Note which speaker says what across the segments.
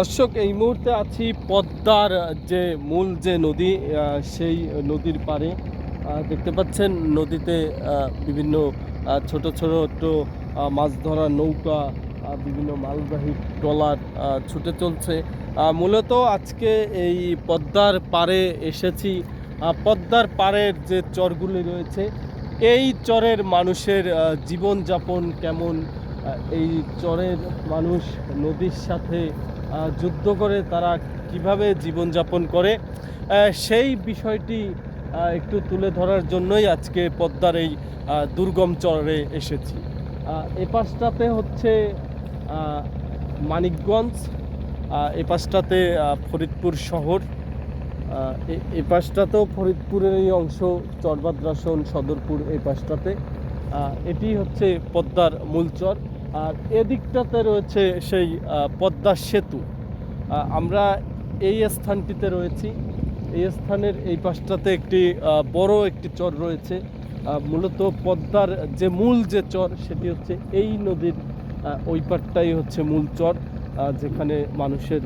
Speaker 1: দর্শক, এই মুহূর্তে আছি পদ্মার যে মূল যে নদী সেই নদীর পারে দেখতে পাচ্ছেন নদীতে বিভিন্ন ছোট ছোট মাছ ধরার নৌকা বিভিন্ন মালবাহী ট্রলার ছুটে চলছে। মূলত আজকে এই পদ্মার পারে এসেছি। পদ্মার পাড়ের যে চরগুলি রয়েছে, এই চরের মানুষের জীবনযাপন কেমন? এই চরের মানুষ নদীর সাথে যুদ্ধ করে তারা কীভাবে জীবনযাপন করে সেই বিষয়টি একটু তুলে ধরার জন্যই আজকে পদ্মার এই দুর্গম চরে এসেছি। আহ, এ পাশটাতে হচ্ছে মানিকগঞ্জ আহ, এ পাশটাতে ফরিদপুর শহর আহ, এ- এ পাশটাতেও ফরিদপুরেরই অংশ চরবাদ্রাসন সদরপুর এই পাশটাতে এটি হচ্ছে পদ্মার মূলচর আর এদিকটাতে রয়েছে সেই পদ্মা সেতু। আমরা এই স্থানটিতে রয়েছি। এই স্থানের এই পাশটাতে একটি বড় একটি চর রয়েছে। মূলত পদ্মার যে মূল যে চর, সেটি হচ্ছে এই নদীর ওই পারটাই হচ্ছে মূল চর যেখানে মানুষের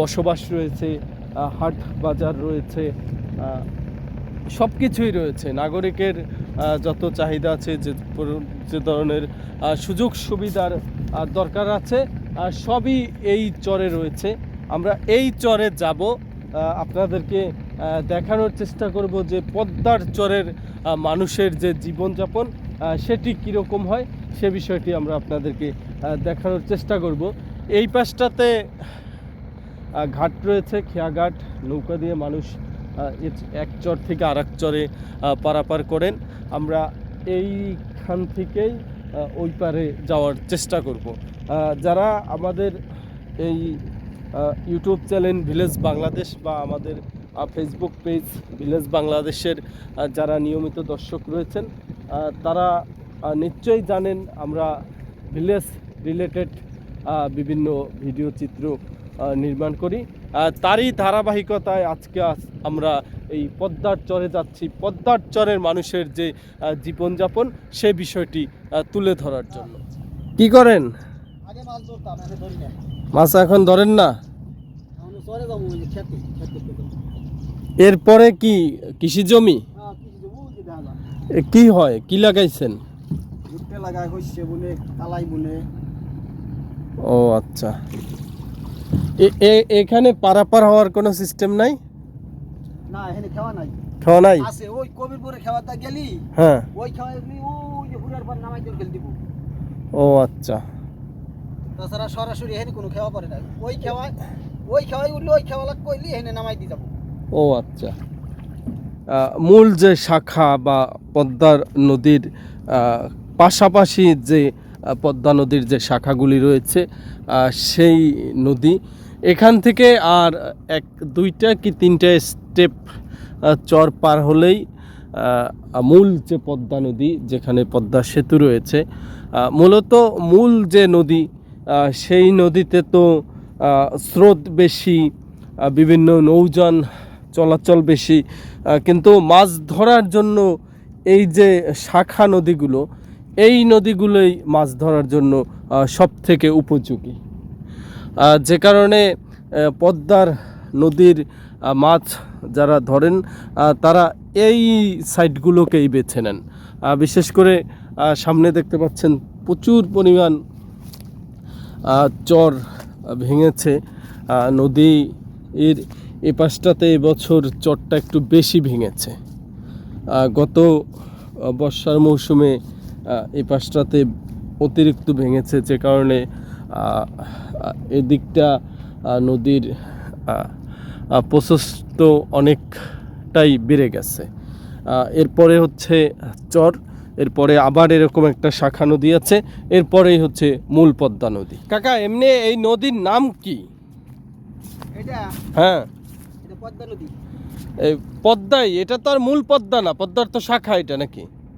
Speaker 1: বসবাস রয়েছে হাট বাজার রয়েছে সব কিছুই রয়েছে। নাগরিকের যত চাহিদা আছে যে যে ধরনের সুযোগ সুবিধার দরকার আছে সবই এই চরে রয়েছে। আমরা এই চরে যাব। আপনাদেরকে দেখানোর চেষ্টা করব যে পদ্মার চরের মানুষের যে জীবনযাপন সেটি কীরকম হয়, সে বিষয়টি আমরা আপনাদেরকে দেখানোর চেষ্টা করব। এই পাশটাতে ঘাট রয়েছে, খেয়াঘাট, নৌকা দিয়ে মানুষ এক চর থেকে আর এক চরে পারাপার করেন। আমরা এইখান থেকেই ওই পারে যাওয়ার চেষ্টা করব। যারা আমাদের এই ইউটিউব চ্যানেল ভিলেজ বাংলাদেশ বা আমাদের ফেসবুক পেজ ভিলেজ বাংলাদেশের যারা নিয়মিত দর্শক রয়েছেন তারা নিশ্চয়ই জানেন আমরা ভিলেজ রিলেটেড বিভিন্ন ভিডিও চিত্র নির্মাণ করি। তারই ধারাবাহিকতায় আজকে আমরা এই পদ্মার চরে যাচ্ছি। পদ্মার চরের মানুষের যে জীবনযাপন সে বিষয়টি তুলে ধরার জন্য। কি করেন?
Speaker 2: মাছ এখন
Speaker 1: ধরেন না। এরপরে কি কৃষি জমি?
Speaker 2: হ্যাঁ
Speaker 1: কি হয়? কি লাগাইছেন? ও আচ্ছা। এখানে পারাপার হওয়ার কোনো সিস্টেম নাই?
Speaker 2: না এখানে খাওয়া নাই।
Speaker 1: খাওয়া নাই?
Speaker 2: আছে ওই কবিরপুরে খাওয়াটা গেলি
Speaker 1: হ্যাঁ।
Speaker 2: ওই খাওয়া গেলি ওই যে হুড়ার পর নামাই দিয়ে দিব।
Speaker 1: ও আচ্ছা।
Speaker 2: তাছাড়া সরাসরি এখানে কোনো খাওয়া পড়ে না। ওই খাওয়া ওই খাওয়াই উঠলে ওই খাওয়া লাগ কইলি এখানে নামাই দিয়ে যাব।
Speaker 1: ও আচ্ছা। মূল যে শাখা বা পদ্মার নদীর পাশাপাশি যে পদ্মা নদীর যে শাখাগুলি রয়েছে সেই নদী। এখান থেকে আর এক, দুইটা কি তিনটা স্টেপ চর পার হলেই মূল যে পদ্মা নদী, যেখানে পদ্মা সেতু রয়েছে মূলত মূল যে নদী সেই নদীতে তো স্রোত বেশি বিভিন্ন নৌযান চলাচল বেশি কিন্তু মাছ ধরার জন্য এই যে শাখা নদীগুলো এই নদীগুলোই মাছ ধরার জন্য সব থেকে উপযোগী। যে কারণে পদ্মার নদীর মাছ যারা ধরেন তারা এই সাইটগুলোকেই বেছে নেন। বিশেষ করে সামনে দেখতে পাচ্ছেন প্রচুর পরিমাণ চর ভেঙেছে। নদী এর এ পাশটাতে এবছর চরটা একটু বেশি ভেঙেছে। গত বর্ষার মৌসুমে এই পাশটাতে অতিরিক্ত ভেঙেছে যে কারণে এদিকটা নদীর প্রশস্ত অনেকটাই বেড়ে গেছে। এরপরে হচ্ছে চর এরপরে আবার এরকম একটা শাখা নদী আছে এরপরেই হচ্ছে মূল পদ্মা নদী। কাকা এমনি এই নদীর নাম কি? হ্যাঁ।
Speaker 2: পদ্মা নদী।
Speaker 1: এই পদ্মাই এটা তো আর মূল পদ্মা না পদ্মার তো শাখা এটা নাকি?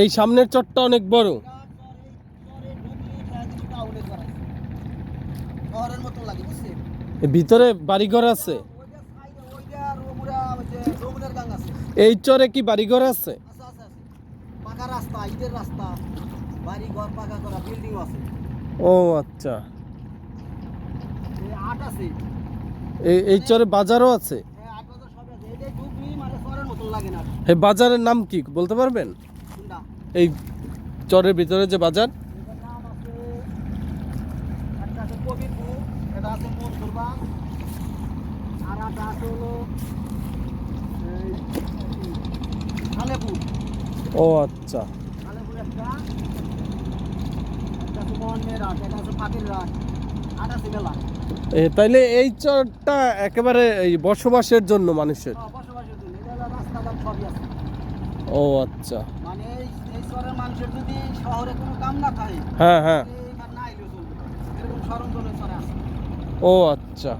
Speaker 1: এই
Speaker 2: সামনের চটটা অনেক বড়। ভিতরে বাড়িঘর আছে। এই চরে কি বাড়িঘর আছে? ও আচ্ছা।
Speaker 1: এই
Speaker 2: চরে বাজারও আছে? এই বাজারের নাম কি বলতে পারবেন? এই চরের ভিতরে যে বাজার? ও আচ্ছা। তাইলে এই চরটা একেবারে বসবাসের জন্য মানুষের। ও আচ্ছা।
Speaker 1: মানে এই শহরের মানুষের যদি শহরে কোনো কাম না থাকে
Speaker 2: হ্যাঁ হ্যাঁ। ও আচ্ছা।